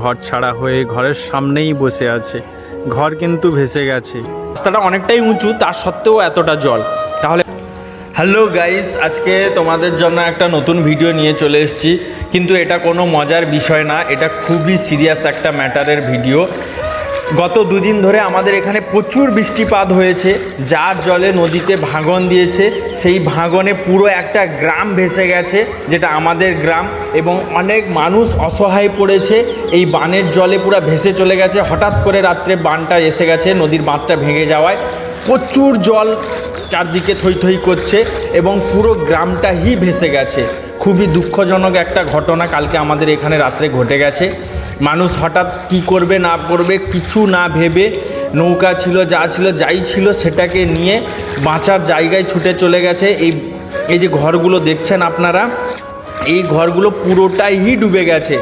ঘর ছাড়া হয়ে ঘরের সামনেই বসে আছে। ঘর কিন্তু ভেসে গেছে। রাস্তাটা অনেকটাই উঁচু, তার সত্ত্বেও এতটা জল। তাহলে হ্যালো গাইস, আজকে তোমাদের জন্য একটা নতুন ভিডিও নিয়ে চলে এসেছি। কিন্তু এটা কোনো মজার বিষয় না, এটা খুবই সিরিয়াস একটা ম্যাটারের ভিডিও। গত দুদিন ধরে আমাদের এখানে প্রচুর বৃষ্টিপাত হয়েছে, যার জলে নদীতে ভাঙন দিয়েছে। সেই ভাঙনে পুরো একটা গ্রাম ভেসে গেছে, যেটা আমাদের গ্রাম, এবং অনেক মানুষ অসহায় পড়েছে। এই বানের জলে পুরো ভেসে চলে গেছে। হঠাৎ করে রাত্রে বানটা এসে গেছে, নদীর বাঁধটা ভেঙে যাওয়ায়। প্রচুর জল চারদিকে থই থই করছে, এবং পুরো গ্রামটাই ভেসে গেছে। খুবই দুঃখজনক একটা ঘটনা কালকে আমাদের এখানে রাত্রে ঘটে গেছে। মানুষ হঠাৎ কি করবে, না করবে, কিছু না ভেবে নৌকা ছিল, যা ছিল, যাই ছিল, সেটাকে নিয়ে বাঁচার জায়গায় ছুটে চলে গেছে। এই এই যে ঘরগুলো দেখছেন আপনারা, এই ঘরগুলো পুরোটাই ডুবে গেছে।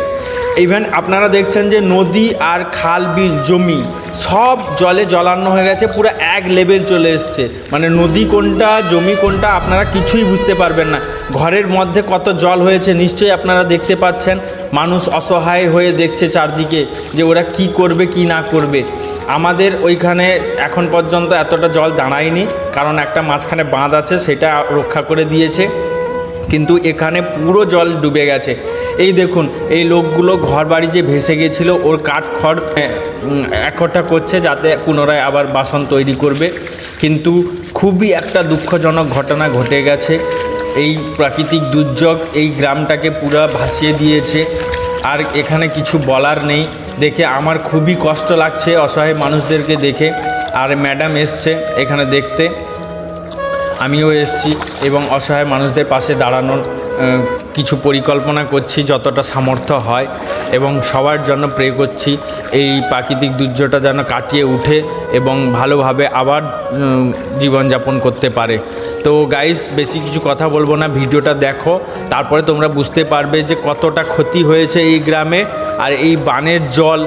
ইভেন আপনারা দেখছেন যে নদী আর খাল বিল, জমি সব জলে জলান্ন হয়ে গেছে, পুরো এক লেভেল চলে এসছে। মানে নদী কোনটা, জমি কোনটা, আপনারা কিছুই বুঝতে পারবেন না। ঘরের মধ্যে কত জল হয়েছে, নিশ্চয়ই আপনারা দেখতে পাচ্ছেন। মানুষ অসহায় হয়ে দেখছে চারদিকে, যে ওরা কি করবে, কি না করবে। আমাদের ওইখানে এখন পর্যন্ত এতটা জল দাঁড়ায়নি, কারণ একটা মাঝখানে বাঁধ আছে, সেটা রক্ষা করে দিয়েছে। কিন্তু এখানে পুরো জল ডুবে গেছে। এই দেখুন, এই লোকগুলো ঘর বাড়ি যে ভেসে গেছিল, ওর কাঠ খড় একঠা করছে যাতে পুনরায় আবার বাসন তৈরি করবে। কিন্তু খুবই একটা দুঃখজনক ঘটনা ঘটে গেছে। এই প্রাকৃতিক দুর্যোগ এই গ্রামটাকে পুরো ভাসিয়ে দিয়েছে। আর এখানে কিছু বলার নেই। দেখে আমার খুবই কষ্ট লাগছে অসহায় মানুষদেরকে দেখে। আর ম্যাডাম এসছে এখানে দেখতে। আমিও এসেছি এবং অসহায় মানুষদের পাশে দাঁড়ানোর কিছু পরিকল্পনা করছি যতটা সামর্থ্য হয় এবং সবার জন্য প্রে করছি এই প্রাকৃতিক দুর্যোগটা যেন কাটিয়ে উঠে এবং ভালোভাবে আবার জীবনযাপন করতে পারে। তো গাইস বেশি কিছু কথা বলব না, ভিডিওটা দেখো, তারপরে তোমরা বুঝতে পারবে যে কতটা ক্ষতি হয়েছে এই গ্রামে আর এই বানের জল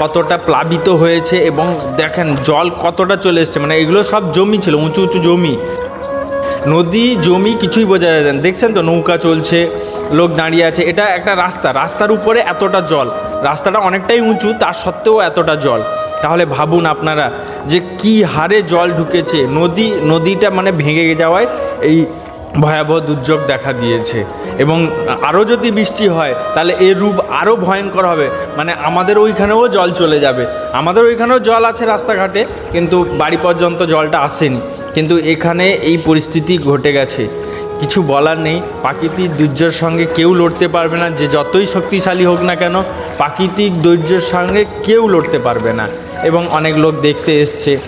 কতটা প্লাবিত হয়েছে এবং দেখেন জল কতটা চলে এসছে মানে এগুলো সব জমি ছিল, উঁচু উঁচু জমি। নদী, জমি কিছুই বোঝা যায় না। দেখছেন তো নৌকা চলছে, লোক দাঁড়িয়ে আছে। এটা একটা রাস্তা। রাস্তার উপরে এতটা জল। রাস্তাটা অনেকটাই উঁচু, তার সত্ত্বেও এতটা জল। তাহলে ভাবুন আপনারা যে কি হারে জল ঢুকেছে। নদী, নদীটা মানে ভেঙে যাওয়ায় এই ভয়াবহ দুর্যোগ দেখা দিয়েছে। এবং আরও যদি বৃষ্টি হয়, তাহলে এর রূপ আরও ভয়ঙ্কর হবে। মানে আমাদের ওইখানেও জল চলে যাবে। আমাদের ওইখানেও জল আছে রাস্তাঘাটে, কিন্তু বাড়ি পর্যন্ত জলটা আসেনি। কিন্তু এখানে এই পরিস্থিতি ঘটে গেছে। কিছু বলার নেই। প্রাকৃতিক দুর্যোগের সঙ্গে কেউ লড়তে পারবে না। যে যতই শক্তিশালী হোক না কেন, প্রাকৃতিক দুর্যোগের সঙ্গে কেউ লড়তে পারবে না। এবং অনেক লোক দেখতে এসছে।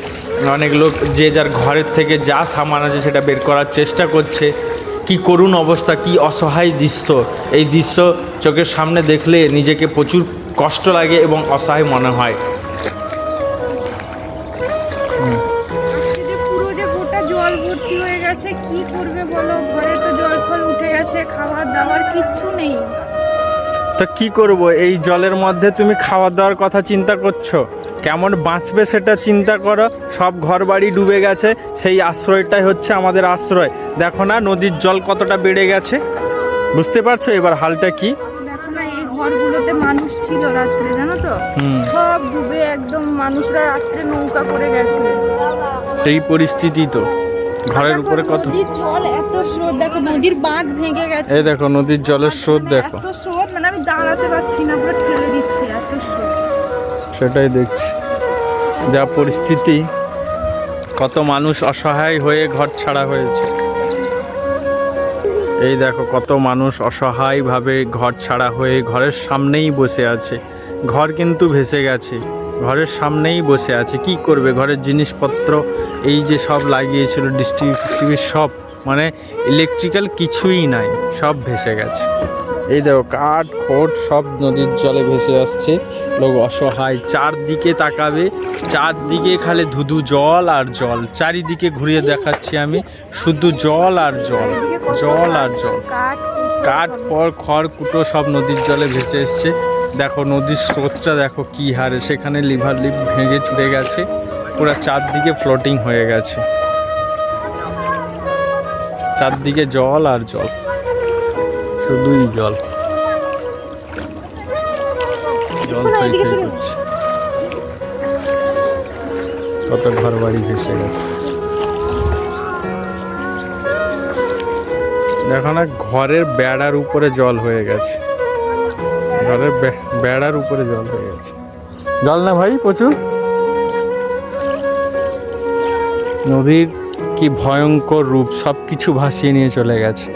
অনেক লোক যে যার ঘরের থেকে যা সামান আছে সেটা বের করার চেষ্টা করছে। কি করুণ অবস্থা, কি অসহায় দৃশ্য। এই দৃশ্য চোখের সামনে দেখলে নিজেকে প্রচুর কষ্ট লাগে এবং অসহায় মনে হয়। গেছে কি করবে বলো? ঘরে তো জল ফল উঠে গেছে খাবার দাবার কিচ্ছু নেই। তা কি করব? এই জলের মধ্যে তুমি খাওয়া দাওয়ার কথা চিন্তা করছ? কেমন বাঁচবে সেটা চিন্তা করো। সব ঘর বাড়ি ডুবে গেছে সেই আশ্রয়টাই হচ্ছে আমাদের আশ্রয়। দেখো না নদীর জল কতটা বেড়ে গেছে। বুঝতে পারছ এবার হালটা কি? দেখো না এই ঘরগুলোতে মানুষ ছিল রাত্রে জানো তো? সব ডুবে একদম মানুষরা রাত্রে নৌকা করে গেছে। সেই পরিস্থিতি তো। ঘরের উপরে কত জল এত স্রোত দেখো নদীর বাঁধ ভেঙে গেছে। এই দেখো নদীর জলের স্রোত মানে দেখো। এত স্রোত মানে আমি দাঁড়াতে পারছি না পুরো ঠেলে দিচ্ছে এত স্রোত। সেটাই দেখছি। যা পরিস্থিতি কত মানুষ অসহায় হয়ে ঘর ছাড়া হয়েছে। এই দেখো কত মানুষ অসহায়ভাবে ঘর ছাড়া হয়ে ঘরের সামনেই বসে আছে। ঘর কিন্তু ভেসে গেছে ঘরের সামনেই বসে আছে। কি করবে? ঘরের জিনিসপত্র এই যে সব লাগিয়েছিল ফিস্ট্রিবিউট সব মানে ইলেকট্রিক্যাল কিছুই নাই, সব ভেসে গেছে। এই দেখো, কাঠ, খোট সব নদীর জলে ভেসে আসছে। লোক অসহায়, চারদিকে তাকাবে, চারদিকে খালি ধুধু জল আর জল। চারিদিকে ঘুরিয়ে দেখাচ্ছি আমি, শুধু জল আর জল জল আর জল। কাঠ কাঠ ফল খড় কুটো সব নদীর জলে ভেসে এসছে। দেখো নদীর স্রোতটা, দেখো কি হারে, সেখানে লিভার লিভ ভেঙে চুড়ে গেছে। পুরো চারদিকে ফ্লোটিং হয়ে গেছে। চারদিকে জল আর জল। শুধুই জল। জল থই থই করছে। কত ঘর বাড়ি ভেসে গেছে। দেখো না ঘরের বেড়ার উপরে জল হয়ে গেছে। ঘরের বেড়ার উপরে জল হয়ে গেছে। জল না ভাই প্রচুর? নদীর কি ভয়ঙ্কর রূপ সব কিছু ভাসিয়ে নিয়ে চলে গেছে।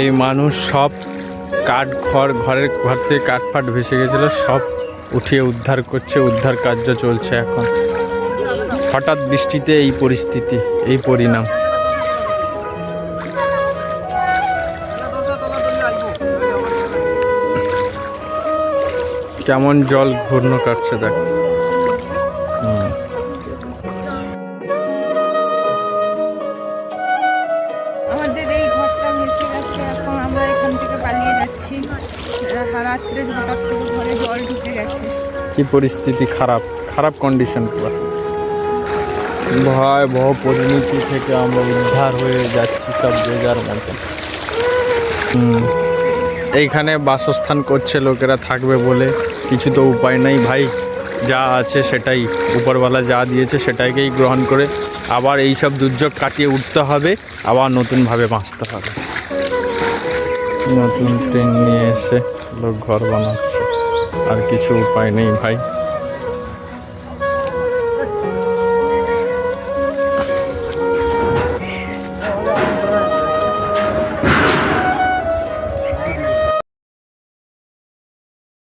এই মানুষ সব কাঠ ঘর ঘরের ঘর থেকে কাঠ ফাট ভেসে গেছিল, সব উঠিয়ে উদ্ধার করছে, উদ্ধার কার্য চলছে এখন। হঠাৎ বৃষ্টিতে এই পরিস্থিতি, এই পরিণাম। কেমন জল ঘূর্ণ কাটছে দেখ। আমাদের এই ঘরটা ভেসে গেছে এখন আমরা এখান থেকে পালিয়ে যাচ্ছি। রাত্রে হঠাৎ করে ঘরে জল ঢুকে গেছে। কি পরিস্থিতি খারাপ খারাপ কন্ডিশন পুরো ভয়াবহ পরিণতি থেকে আমরা উদ্ধার হয়ে যাচ্ছি সব যে যার মতন এইখানে বাসস্থান করছে লোকেরা থাকবে বলে। কিছু তো উপায় নাই ভাই। যা আছে সেটাই। উপরওয়ালা যা দিয়েছে সেটাকেই গ্রহণ করে আবার এই সব দুর্যোগ কাটিয়ে উঠতে হবে, আবার নতুনভাবে বাঁচতে হবে। নতুন ট্রেন নিয়ে এসে লোক ঘর বানাচ্ছে। আর কিছু উপায় নেই ভাই।